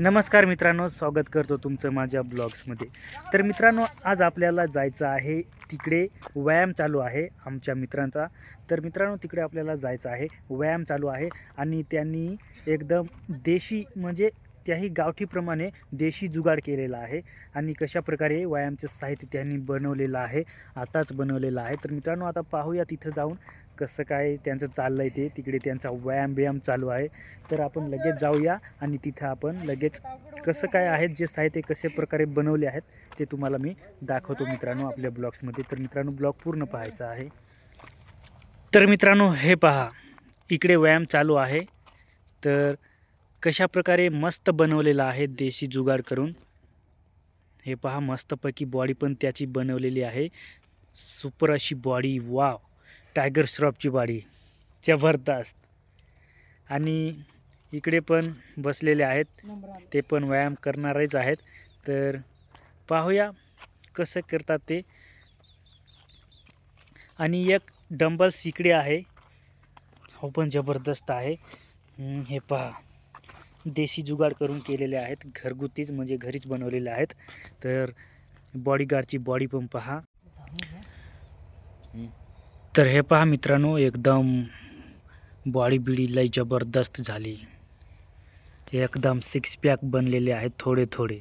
नमस्कार मित्रांनो स्वागत करतो तुमचं माझ्या ब्लॉग्समध्ये. तर मित्रांनो आज आपल्याला जायचं आहे तिकडे व्यायाम चालू आहे आमच्या मित्रांचा. तर मित्रांनो तिकडे आपल्याला जायचं आहे व्यायाम चालू आहे आणि त्यांनी एकदम देशी म्हणजे त्याही गावठीप्रमाणे देशी जुगाड केलेला आहे आणि कशा प्रकारे व्यायामचं साहित्य त्यांनी बनवलेलं आहे आताच बनवलेलं आहे. तर मित्रांनो आता पाहूया तिथं जाऊन कसं काय त्यांचं चाललं आहे ते तिकडे त्यांचा व्यायाम बियाम चालू आहे. तर आपण लगेच जाऊया आणि तिथं आपण लगेच कसं काय आहेत जे साहित्य कसे प्रकारे बनवले आहेत ते तुम्हाला मी दाखवतो मित्रांनो आपल्या ब्लॉग्समध्ये. तर मित्रांनो ब्लॉग पूर्ण पाहायचा आहे. तर मित्रांनो हे पहा इकडे व्यायाम चालू आहे. तर कशा प्रकारे मस्त बनवलेलं आहे देशी जुगाड करून. हे पहा मस्तपैकी बॉडी पण त्याची बनवलेली आहे. सुपर अशी बॉडी वाव टायगर श्रॉफची बॉडी जबरदस्त. आणि इकडे पण बसलेले आहेत ते पण व्यायाम करणारेच आहेत. तर पाहूया कसं करतात ते. आणि एक डंबल्स इकडे आहे. हो पण जबरदस्त आहे. हे पहा. देशी जुगाड करून केलेले आहेत घरगुतीच म्हणजे घरीच बनवलेले आहेत. तर बॉडीगार्डची बॉडी पण पहा. तर हे पहा मित्रांनो एकदम बॉडी बिडी लई जबरदस्त झाली. एकदम सिक्स पॅक बनलेले आहेत थोडे थोडे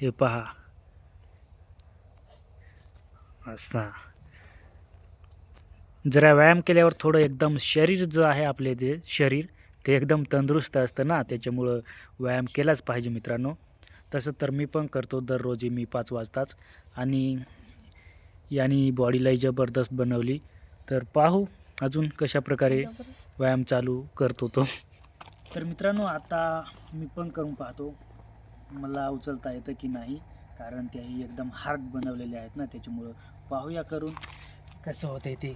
हे पहा. असा. जरा व्यायाम केल्यावर थोडं एकदम शरीर जो आहे आपले ते शरीर ते एकदम तंदुरुस्त असतं ना त्याच्यामुळं व्यायाम केलाच पाहिजे मित्रांनो. तसं तर मी पण करतो दररोज मी पाच वाजताच. आणि यांनी बॉडीलाही जबरदस्त बनवली. तर पाहू अजून कशा प्रकारे व्यायाम चालू करतो तो तर मित्रांनो आता मी पण करून पाहतो. मला उचलता येतं की नाही कारण त्याही एकदम हार्ड बनवलेले आहेत ना त्याच्यामुळं पाहूया करून कसं होतं ते.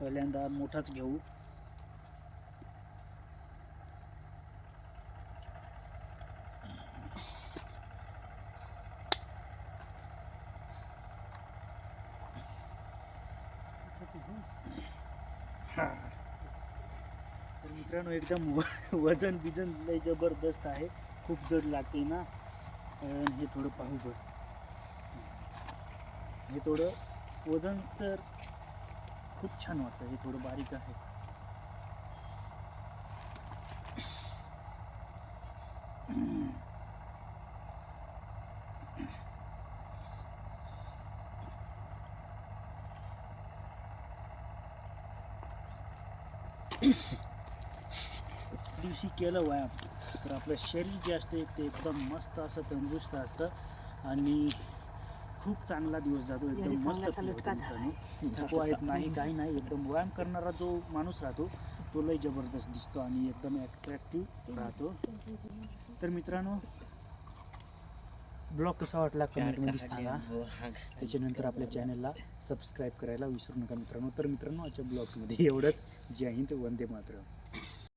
पहिल्यांदा मोठाच घेऊ. तर मित्रांनो एकदम वजन बिजन लय जबरदस्त आहे. खूप जड लागते ना. हे थोडं पाहू बरं हे थोडं वजन तर खूप छान वाटतं. हे थोडं बारीक आहे. दिवशी केलं व्यायाम. तर आपलं शरीर जे असते ते एकदम मस्त असं तंदुरुस्त असतं आणि खूप चांगला दिवस जातो. एकदम मस्त. थकवा येत नाही काही नाही. एकदम व्यायाम करणारा जो माणूस राहतो तो लय जबरदस्त दिसतो आणि एकदम ॲट्रॅक्टिव्ह राहतो. तर मित्रांनो ब्लॉग कसा वाटला कमेंटमध्ये सांगा. त्याच्यानंतर आपल्या चॅनलला सबस्क्राईब करायला विसरू नका मित्रांनो. तर मित्रांनो आजच्या ब्लॉग्समध्ये एवढंच. जय हिंद वंदे मातरम.